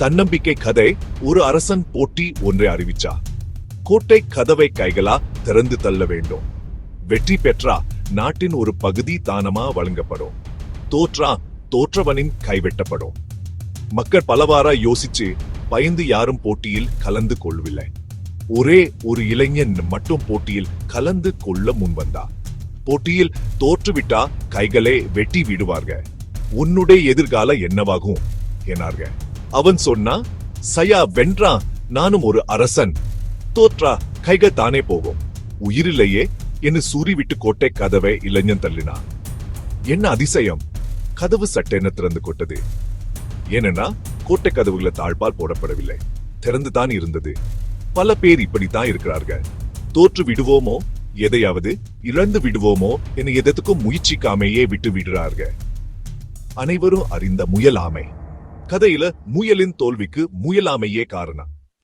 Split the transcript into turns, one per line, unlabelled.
தன்னம்பிக்கை கதை ஒரு அரசன் போட்டி ஒன்றை அறிவிச்சா? கோட்டை கதவை கைகளா திறந்து தள்ள வேண்டும். வெற்றி பெற்றா நாட்டின் ஒரு பகுதி தானமா வழங்கப்படும். தோற்றா தோற்றவனின் கைவெட்டப்படும். மக்கள் பலவாரா யோசிச்சு பயந்து யாரும் போட்டியில் கலந்து கொள்ளவில்லை. ஒரே ஒரு இளைஞன் மட்டும் போட்டியில் கலந்து கொள்ள முன்வந்தா. போட்டியில் தோற்றுவிட்டா கைகளே வெட்டி விடுவார்கள். உன்னுடைய எதிர்கால என்னவாகும்? என்னார்கள்? அவன் சொன்னா சயா வென்றா நானும் ஒரு அரசன். தோற்றா கைக தானே போகும். உயிரிலேயே என்று சூறிவிட்டு கோட்டை கதவை இளைஞன் தள்ளினான். என்ன அதிசயம்? கதவு சட்டென திறந்து கொட்டது. ஏனென்னா கோட்டை கதவுகளை தாழ்பால் போடப்படவில்லை. திறந்துதான் இருந்தது. பல பேர் இப்படித்தான் இருக்கிறார்கள். தோற்று விடுவோமோ? எதையாவது இழந்து விடுவோமோ? என எதற்கும் முயற்சிக்காமையே விட்டு விடுறார்கள். அனைவரும் அறிந்த முயலாமை கதையில முயலின் தோல்விக்கு முயலாமையே காரணம்.